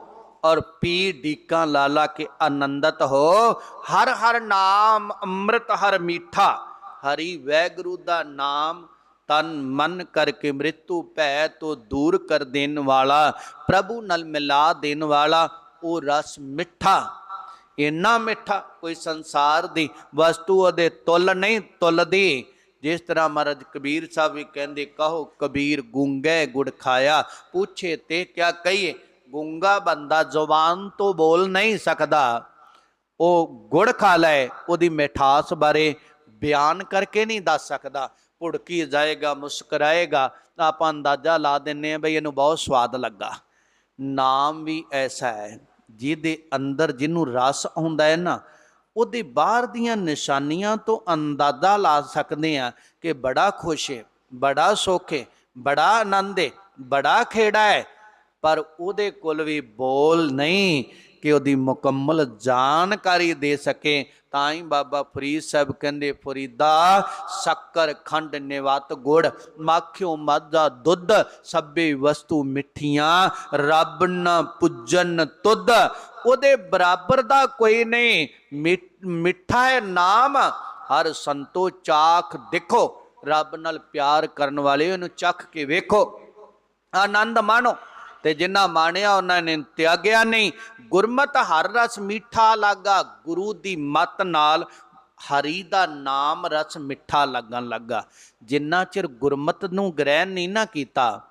ਔਰ ਪੀ ਡੀਕਾਂ ਲਾਲਾ ਕੇ ਆਨੰਦਤ ਹੋ। ਹਰ ਹਰ ਨਾਮ ਅੰਮ੍ਰਿਤ ਹਰ ਮੀਠਾ, ਹਰੀ ਵੈਗੁਰੂ ਦਾ ਨਾਮ ਤਨ ਮਨ ਕਰਕੇ ਮ੍ਰਿਤੂ ਭੈ ਤੋਂ ਦੂਰ ਕਰ ਦੇਣ ਵਾਲਾ, ਪ੍ਰਭੂ ਨਾਲ ਮਿਲਾ ਦੇਣ ਵਾਲਾ, ਉਹ ਰਸ ਮਿੱਠਾ, ਇੰਨਾ ਮਿੱਠਾ ਕੋਈ ਸੰਸਾਰ ਦੀ ਵਸਤੂ ਉਹਦੇ ਤੁਲ ਨਹੀਂ ਤੁਲਦੀ। ਜਿਸ ਤਰ੍ਹਾਂ ਮਹਾਰਾਜ ਕਬੀਰ ਸਾਹਿਬ ਵੀ ਕਹਿੰਦੇ, ਕਹੋ ਕਬੀਰ ਗੁੰਗੇ ਗੁੜ ਖਾਇਆ, ਪੁੱਛੇ ਤੇ ਕਿਆ ਕਹੀਏ? ਗੁੰਗਾ ਬੰਦਾ ਜ਼ੁਬਾਨ ਤੋਂ ਬੋਲ ਨਹੀਂ ਸਕਦਾ। ਉਹ ਗੁੜ ਖਾ ਲੈ ਉਹਦੀ ਮਿਠਾਸ ਬਾਰੇ ਬਿਆਨ ਕਰਕੇ ਨਹੀਂ ਦੱਸ ਸਕਦਾ। ਭੁੜਕੀ ਜਾਏਗਾ, ਮੁਸਕਰਾਏਗਾ, ਤਾਂ ਆਪਾਂ ਅੰਦਾਜ਼ਾ ਲਾ ਦਿੰਨੇ ਆ ਬਈ ਇਹਨੂੰ ਬਹੁਤ ਸਵਾਦ ਲੱਗਾ। ਨਾਮ ਵੀ ਐਸਾ ਹੈ, ਜਿਹਦੇ ਅੰਦਰ ਜਿਹਨੂੰ ਰਸ ਆਉਂਦਾ ਹੈ ਨਾ, ਉਹਦੇ ਬਾਹਰ ਦੀਆਂ ਨਿਸ਼ਾਨੀਆਂ ਤੋਂ ਅੰਦਾਜ਼ਾ ਲਾ ਸਕਦੇ ਆ ਕਿ ਬੜਾ ਖੁਸ਼ ਹੈ, ਬੜਾ ਸੁੱਖ ਹੈ, ਬੜਾ ਆਨੰਦ ਹੈ, ਬੜਾ ਖੇੜਾ ਹੈ, ਪਰ ਉਹਦੇ ਕੋਲ ਵੀ ਬੋਲ ਨਹੀਂ। ਕਿ ਉਹਦੀ ਮੁਕੰਮਲ ਜਾਣਕਾਰੀ ਦੇ ਸਕੇ। ਤਾਂ ਹੀ ਬਾਬਾ ਫਰੀਦ ਸਾਹਿਬ ਕਹਿੰਦੇ, ਫਰੀਦਾ, ਸ਼ੱਕਰ, ਖੰਡ, ਨਿਵਾਤ ਗੁੜ, ਮਾਖਿਓ ਮਾਝਾ ਦੁੱਧ, ਸਭੇ ਵਸਤੂ ਮਿੱਠੀਆਂ, ਰੱਬ ਨ ਪੁੱਜਨ ਤੁਧ। ਉਹਦੇ ਬਰਾਬਰ ਦਾ ਕੋਈ ਨਹੀਂ। ਮਿ- ਮਿੱਠਾ ਹੈ ਨਾਮ, ਹਰ ਸੰਤੋ ਚਾਖ ਦੇਖੋ। ਰੱਬ ਨਾਲ ਪਿਆਰ ਕਰਨ ਵਾਲੇ ਉਹਨੂੰ ਚੱਖ ਕੇ ਵੇਖੋ। ਆਨੰਦ ਮਾਣੋ। ਤੇ ਜਿਨ੍ਹਾਂ ਮਾਣਿਆ ਉਹਨਾਂ ਨੇ ਤਿਆਗਿਆ ਨਹੀਂ। ਗੁਰਮਤ ਹਰ ਰਸ ਮਿੱਠਾ ਲਾਗਾ, ਗੁਰੂ ਦੀ ਮਤ ਨਾਲ ਹਰੀ ਦਾ ਨਾਮ ਰਸ ਮਿੱਠਾ ਲੱਗਣ ਲੱਗਾ। ਜਿੰਨਾ ਚਿਰ ਗੁਰਮਤ ਨੂੰ ਗ੍ਰਹਿਣ ਨਹੀਂ ਨਾ ਕੀਤਾ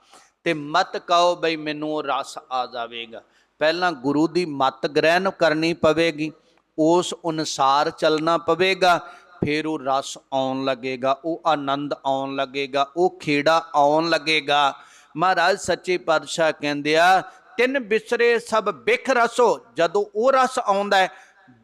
ਤੇ ਮਤ ਕਹੋ ਬਈ ਮੈਨੂੰ ਉਹ ਰਸ ਆ ਜਾਵੇਗਾ। ਪਹਿਲਾਂ ਗੁਰੂ ਦੀ ਮਤ ਗ੍ਰਹਿਣ ਕਰਨੀ ਪਵੇਗੀ, ਉਸ ਅਨੁਸਾਰ ਚੱਲਣਾ ਪਵੇਗਾ, ਫਿਰ ਉਹ ਰਸ ਆਉਣ ਲੱਗੇਗਾ, ਉਹ ਆਨੰਦ ਆਉਣ ਲੱਗੇਗਾ, ਉਹ ਖੇੜਾ ਆਉਣ ਲੱਗੇਗਾ। ਮਹਾਰਾਜ ਸੱਚੇ ਪਾਤਸ਼ਾਹ ਕਹਿੰਦੇ ਆ, ਤਿੰਨ ਬਿਸਰੇ ਸਭ ਬਿਖ ਰਸੋ, ਜਦੋਂ ਉਹ ਰਸ ਆਉਂਦਾ ਹੈ,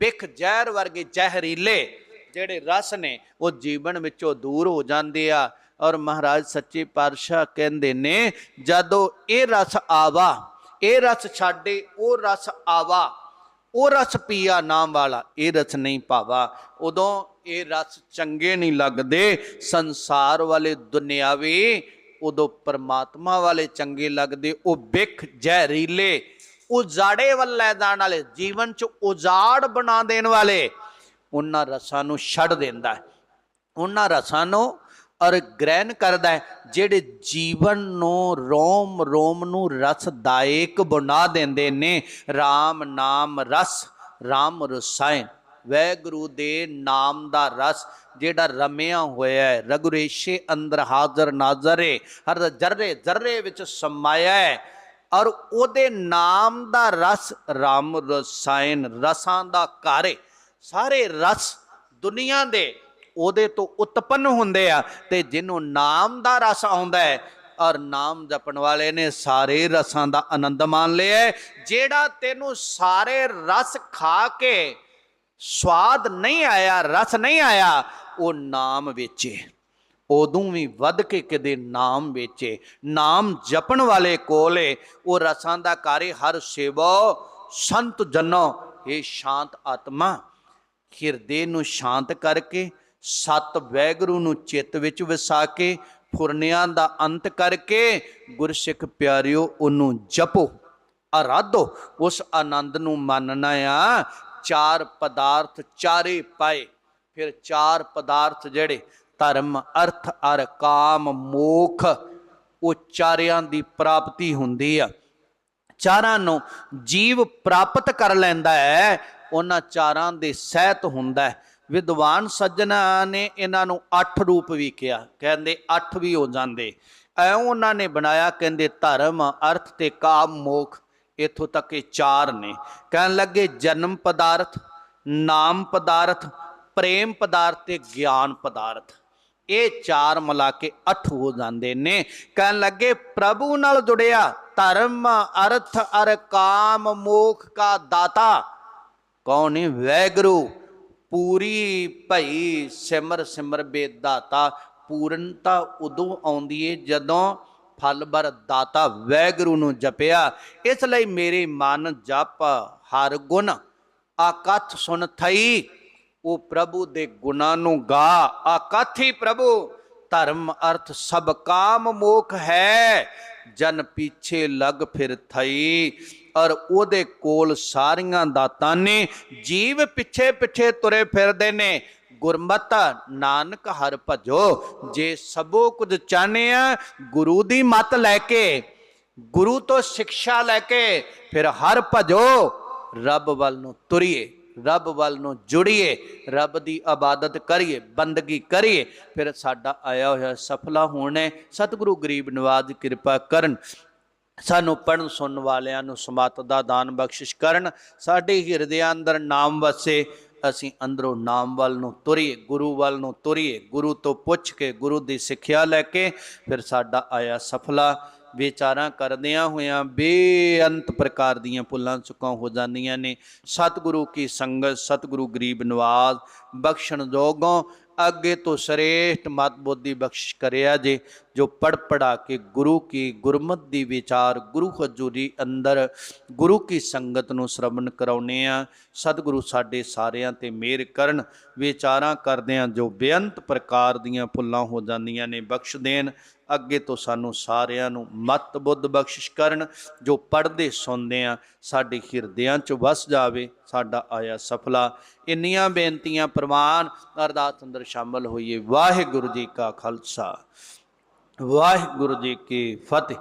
ਬਿਖ ਜ਼ਹਿਰ ਵਰਗੇ ਜ਼ਹਿਰੀਲੇ ਜਿਹੜੇ ਰਸ ਨੇ, ਉਹ ਜੀਵਨ ਵਿੱਚੋਂ ਦੂਰ ਹੋ ਜਾਂਦੇ ਆ। ਔਰ ਮਹਾਰਾਜ ਸੱਚੇ ਪਾਤਸ਼ਾਹ ਕਹਿੰਦੇ ਨੇ, ਜਦੋਂ ਇਹ ਰਸ ਆਵਾ, ਇਹ ਰਸ ਛਾੜੇ ਉਹ ਰਸ ਆਵਾ, ਉਹ ਰਸ ਪੀਆ ਨਾਮ ਵਾਲਾ, ਇਹ ਰਸ ਨਹੀਂ ਪਾਵਾ। ਉਦੋਂ ਇਹ ਰਸ ਚੰਗੇ ਨਹੀਂ ਲੱਗਦੇ, ਸੰਸਾਰ ਵਾਲੇ ਦੁਨਿਆਵੀ ਉਦੋਂ ਪਰਮਾਤਮਾ ਵਾਲੇ ਚੰਗੇ ਲੱਗਦੇ, ਉਹ ਬਿਖ ਜ਼ਹਿਰੀਲੇ, ਉਜਾੜੇ ਵੱਲ ਲੈ ਜਾਣ ਵਾਲੇ, ਜੀਵਨ ਚ ਉਜਾੜ ਬਣਾ ਦੇਣ ਵਾਲੇ, ਉਹਨਾਂ ਰਸਾਂ ਨੂੰ ਛੱਡ ਦਿੰਦਾ ਹੈ। ਉਹਨਾਂ ਰਸਾਂ ਨੂੰ ਔਰ ਗ੍ਰਹਿਣ ਕਰਦਾ ਹੈ, ਜਿਹੜੇ ਜੀਵਨ ਨੂੰ ਰੋਮ ਰੋਮ ਨੂੰ ਰਸਦਾਇਕ ਬਣਾ ਦਿੰਦੇ ਨੇ। RAM ਨਾਮ ਰਸ RAM ਰਸਾਇਣ। ਵੈਗੁਰੂ ਦੇ ਨਾਮ ਦਾ ਰਸ ਜਿਹੜਾ ਰਮਿਆ ਹੋਇਆ ਹੈ। ਰਗੁਰੇਸ਼ੇ ਅੰਦਰ ਹਾਜ਼ਰ ਨਾਜ਼ਰੇ ਹਰ ਜਰਰੇ ਜਰਰੇ ਵਿੱਚ ਸਮਾਇਆ ਹੈ। ਔਰ ਉਹਦੇ ਨਾਮ ਦਾ ਰਸ ਰਾਮ ਰਸਾਇਣ ਰਸਾਂ ਦਾ ਘਰ ਹੈ ਸਾਰੇ ਰਸ ਦੁਨੀਆ ਦੇ ਉਹਦੇ ਤੋਂ ਉਤਪੰਨ ਹੁੰਦੇ ਆ ਤੇ ਜਿਹਨੂੰ ਨਾਮ ਦਾ ਰਸ ਆਉਂਦਾ ਹੈ ਔਰ ਨਾਮ ਜਪਣ ਵਾਲੇ ਨੇ ਸਾਰੇ ਰਸਾਂ ਦਾ ਆਨੰਦ ਮਾਣ ਲਿਆ ਜਿਹੜਾ ਤੈਨੂੰ ਸਾਰੇ ਰਸ ਖਾ ਕੇ ਸਵਾਦ ਨਹੀਂ ਆਇਆ, ਰਸ ਨਹੀਂ ਆਇਆ, ਉਹ ਨਾਮ ਵੇਚੇ। ਉਦੋਂ ਵੀ ਵੱਧ ਕੇ ਕਿਤੇ ਨਾਮ ਵੇਚੇ। ਨਾਮ ਜਪਣ ਵਾਲੇ ਕੋਲੇ ਉਹ ਰਸਾਂ ਦਾ ਕਾਰੇ ਹਰ ਸੇਵੋ, ਸੰਤ ਜਨੋ ਇਹ ਸ਼ਾਂਤ ਆਤਮਾ, ਹਿਰਦੇ ਨੂੰ ਸ਼ਾਂਤ ਕਰਕੇ, ਸਤ ਵੈਗਰੂ ਨੂੰ ਚਿੱਤ ਵਿੱਚ ਵਸਾ ਕੇ ਫੁਰਨਿਆਂ ਦਾ ਅੰਤ ਕਰਕੇ, ਗੁਰਸਿੱਖ ਪਿਆਰਿਓ, ਉਹਨੂੰ ਜਪੋ ਅਰਾਧੋ ਉਸ ਆਨੰਦ ਨੂੰ ਮੰਨਣਾ ਆ ਚਾਰ ਪਦਾਰਥ ਚਾਰੇ ਪਾਏ। ਫਿਰ ਚਾਰ ਪਦਾਰਥ ਜਿਹੜੇ, ਧਰਮ, ਅਰਥ, ਅਰ ਕਾਮ, ਮੋਖ, ਉਹ ਚਾਰਿਆਂ ਦੀ ਪ੍ਰਾਪਤੀ ਹੁੰਦੀ ਆ। ਚਾਰਾਂ ਨੂੰ ਜੀਵ ਪ੍ਰਾਪਤ ਕਰ ਲੈਂਦਾ ਹੈ, ਉਹਨਾਂ ਚਾਰਾਂ ਦੇ ਸਹਿਤ ਹੁੰਦਾ ਹੈ। ਵਿਦਵਾਨ ਸੱਜਣਾ ਨੇ ਇਹਨਾਂ ਨੂੰ ਅੱਠ ਰੂਪ ਵੀ ਕਿਹਾ। ਕਹਿੰਦੇ ਅੱਠ ਵੀ ਹੋ ਜਾਂਦੇ। ਐ ਉਹਨਾਂ ਨੇ ਬਣਾਇਆ, ਕਹਿੰਦੇ ਧਰਮ, ਅਰਥ ਤੇ ਕਾਮ, ਮੋਖ। ਇਥੋਂ ਤੱਕ ਇਹ ਚਾਰ ਨੇ। ਕਹਿਣ ਲੱਗੇ ਜਨਮ ਪਦਾਰਥ, ਨਾਮ ਪਦਾਰਥ, ਪ੍ਰੇਮ ਪਦਾਰਥ ਤੇ ਗਿਆਨ ਪਦਾਰਥ। ਇਹ ਚਾਰ ਮਿਲਾ ਕੇ ਅੱਠ ਹੋ ਜਾਂਦੇ ਨੇ। ਕਹਿਣ ਲੱਗੇ ਪ੍ਰਭੂ ਨਾਲ ਜੁੜਿਆ ਧਰਮ, ਅਰਥ, ਅਰ ਕਾਮ, ਮੋਖ ਕਾ ਦਾਤਾ। ਕੌਣ ਹੈ? ਵੈਗਰੂ। ਪੂਰੀ ਭਈ ਸਿਮਰ ਸਿਮਰ ਬੇਦਾਤਾ। ਪੂਰਨਤਾ ਉਦੋਂ ਆਉਂਦੀ ਏ ਜਦੋਂ ਫਲ ਬਰ ਦਾਤਾ ਵੈਗਰੂ ਨੂੰ ਜਪਿਆ। ਇਸ ਲਈ ਮੇਰੇ ਮਨ ਜਪ ਹਰ ਗੁਣ, ਆਕਥ ਸੁਨ ਥਈ, ਉਹ ਪ੍ਰਭੂ ਦੇ ਗੁਣਾਂ ਨੂੰ ਗਾ। ਆਕਾਥੀ ਪ੍ਰਭੂ, ਧਰਮ ਅਰਥ ਸਭ ਕਾਮ ਮੋਖ ਹੈ, ਜਨ ਪਿੱਛੇ ਲਗ ਫਿਰ ਥਈ। ਔਰ ਉਹਦੇ ਕੋਲ ਸਾਰੀਆਂ ਦਾਤਾਂ ਨੇ, ਜੀਵ ਪਿੱਛੇ ਪਿੱਛੇ ਤੁਰੇ ਫਿਰਦੇ ਨੇ। ਗੁਰਮਤ ਨਾਨਕ ਹਰ ਭਜੋ, ਜੇ ਸਭੋ ਕੁਝ ਚਾਹਨੇ ਆ, ਗੁਰੂ ਦੀ ਮਤ ਲੈ ਕੇ, ਗੁਰੂ ਤੋਂ ਸਿੱਖਿਆ ਲੈ ਕੇ, ਫਿਰ ਹਰ ਭਜੋ, ਰੱਬ ਵੱਲ ਨੂੰ ਤੁਰੀਏ, ਰੱਬ ਵੱਲ ਨੂੰ ਜੁੜੀਏ, ਰੱਬ ਦੀ ਇਬਾਦਤ ਕਰੀਏ, ਬੰਦਗੀ ਕਰੀਏ, ਫਿਰ ਸਾਡਾ ਆਇਆ ਹੋਇਆ ਸਫਲਾ ਹੋਣਾ ਸਤਿਗੁਰੂ ਗਰੀਬ ਨਵਾਜ ਕਿਰਪਾ ਕਰਨ, ਸਾਨੂੰ ਪੜਨ ਸੁਣਨ ਵਾਲਿਆਂ ਨੂੰ ਸਮਤ ਦਾ ਦਾਨ ਬਖਸ਼ਿਸ਼ ਕਰਨ, ਸਾਡੇ ਹਿਰਦਿਆਂ ਅੰਦਰ ਨਾਮ ਵਸੇ ਅਸੀਂ ਅੰਦਰੋਂ ਨਾਮ ਵੱਲ ਨੂੰ ਤੁਰੀਏ, ਗੁਰੂ ਵੱਲ ਨੂੰ ਤੁਰੀਏ, ਗੁਰੂ ਤੋਂ ਪੁੱਛ ਕੇ, ਗੁਰੂ ਦੀ ਸਿੱਖਿਆ ਲੈ ਕੇ ਫਿਰ ਸਾਡਾ ਆਇਆ ਸਫਲਾ। ਵਿਚਾਰਾਂ ਕਰਦਿਆਂ ਹੋਇਆਂ ਬੇਅੰਤ ਪ੍ਰਕਾਰ ਦੀਆਂ ਪੁੱਲਾਂ ਚੁੱਕਾਂ ਹੋ ਜਾਂਦੀਆਂ ਨੇ। ਸਤਿਗੁਰੂ ਕੀ ਸੰਗਤ, ਸਤਿਗੁਰੂ ਗਰੀਬ ਨਵਾਜ਼, ਬਖਸ਼ਣ ਜੋਗੋਂ ਅੱਗੇ ਤੋਂ ਸ੍ਰੇਸ਼ਟ ਮਤ ਬੋਧੀ ਬਖਸ਼ ਕਰਿਆ ਜੇ, ਜੋ ਪੜ ਪੜਾ ਕੇ ਗੁਰੂ ਕੀ ਗੁਰਮਤ ਦੀ ਵਿਚਾਰ ਗੁਰੂ ਹਜ਼ੂਰੀ ਅੰਦਰ ਗੁਰੂ ਕੀ ਸੰਗਤ ਨੂੰ ਸ਼ਰਵਣ ਕਰਾਉਨੇ ਆ। ਸਤਿਗੁਰੂ ਸਾਡੇ ਸਾਰਿਆਂ ਤੇ ਮਿਹਰ ਕਰਨ, ਵਿਚਾਰਾਂ ਕਰਦਿਆਂ ਜੋ ਬੇਅੰਤ ਪ੍ਰਕਾਰ ਦੀਆਂ ਭੁੱਲਾਂ ਹੋ ਜਾਂਦੀਆਂ ਨੇ ਬਖਸ਼ ਦੇਣ। ਅੱਗੇ ਤੋਂ ਸਾਨੂੰ ਸਾਰਿਆਂ ਨੂੰ ਮਤ ਬੁੱਧ ਬਖਸ਼ਿਸ਼ ਕਰਨ, ਜੋ ਪੜਦੇ ਸੁਣਦੇ ਆ, ਸਾਡੇ ਹਿਰਦਿਆਂ 'ਚ ਵਸ ਜਾਵੇ, ਸਾਡਾ ਆਇਆ ਸਫਲਾ। ਇੰਨੀਆਂ ਬੇਨਤੀਆਂ ਪ੍ਰਵਾਨ ਅਰਦਾਸ ਅੰਦਰ ਸ਼ਾਮਲ ਹੋਈਏ। ਵਾਹਿਗੁਰੂ ਜੀ ਕਾ ਖਾਲਸਾ। ਵਾਹਿਗੁਰੂ ਜੀ ਕੀ ਫਤਿਹ।